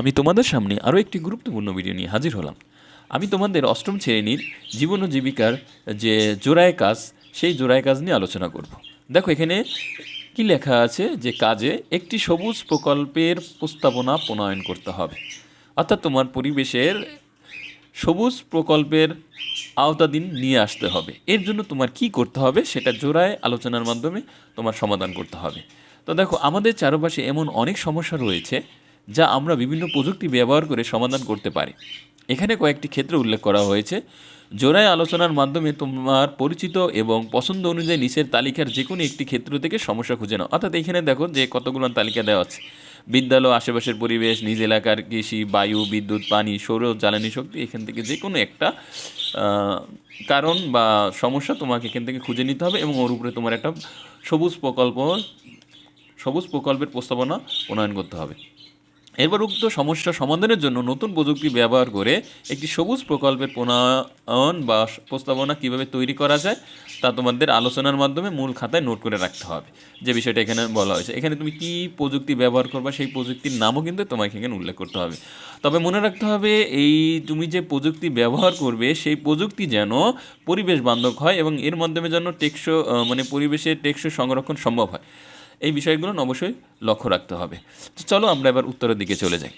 আমি তোমাদের সামনে আরও একটি গুরুত্বপূর্ণ ভিডিও নিয়ে হাজির হলাম। আমি তোমাদের অষ্টম শ্রেণির জীবন ও জীবিকার যে জোড়ায় কাজ, সেই জোড়ায় কাজ নিয়ে আলোচনা করব। দেখো, এখানে কি লেখা আছে যে কাজে একটি সবুজ প্রকল্পের প্রস্তাবনা প্রণয়ন করতে হবে। অর্থাৎ তোমার পরিবেশের সবুজ প্রকল্পের আওতাধীন নিয়ে আসতে হবে। এর জন্য তোমার কি করতে হবে সেটা জোড়ায় আলোচনার মাধ্যমে তোমার সমাধান করতে হবে। তো দেখো, আমাদের চারপাশে এমন অনেক সমস্যা রয়েছে যা আমরা বিভিন্ন প্রযুক্তি ব্যবহার করে সমাধান করতে পারি। এখানে কয়েকটি ক্ষেত্রে উল্লেখ করা হয়েছে। জোড়ায় আলোচনার মাধ্যমে তোমার পরিচিত এবং পছন্দ অনুযায়ী নিচের তালিকার যে কোনো একটি ক্ষেত্র থেকে সমস্যা খুঁজে নাও। অর্থাৎ এখানে দেখো যে কতগুলো তালিকা দেওয়া আছে। বিদ্যালয়, আশেপাশের পরিবেশ, নিজ এলাকার কৃষি, বায়ু, বিদ্যুৎ, পানি, সৌর, জ্বালানি শক্তি, এখান থেকে যে কোনো একটা কারণ বা সমস্যা তোমাকে এখান থেকে খুঁজে নিতে হবে এবং ওর উপরে তোমার একটা সবুজ প্রকল্প, সবুজ প্রকল্পের প্রস্তাবনা প্রণয়ন করতে হবে। এরপর উক্ত সমস্যা সমাধানের জন্য নতুন প্রযুক্তি ব্যবহার করে একটি সবুজ প্রকল্পের প্রণয়ন বা প্রস্তাবনা কীভাবে তৈরি করা যায়, তা তোমাদের আলোচনার মাধ্যমে মূল খাতায় নোট করে রাখতে হবে। যে বিষয়টা এখানে বলা হয়েছে। এখানে তুমি কি প্রযুক্তি ব্যবহার করবা, সেই প্রযুক্তির নামও কিন্তু তোমাকে এখানে উল্লেখ করতে হবে। তবে মনে রাখতে হবে, এই তুমি যে প্রযুক্তি ব্যবহার করবে, সেই প্রযুক্তি যেন পরিবেশ বান্ধব হয় এবং এর মাধ্যমে যেন টেকসো মানে পরিবেশের টেকসই সংরক্ষণ সম্ভব হয়। এই বিষয়গুলো অবশ্যই লক্ষ্য রাখতে হবে। চলো আমরা এবার উত্তরের দিকে চলে যাই।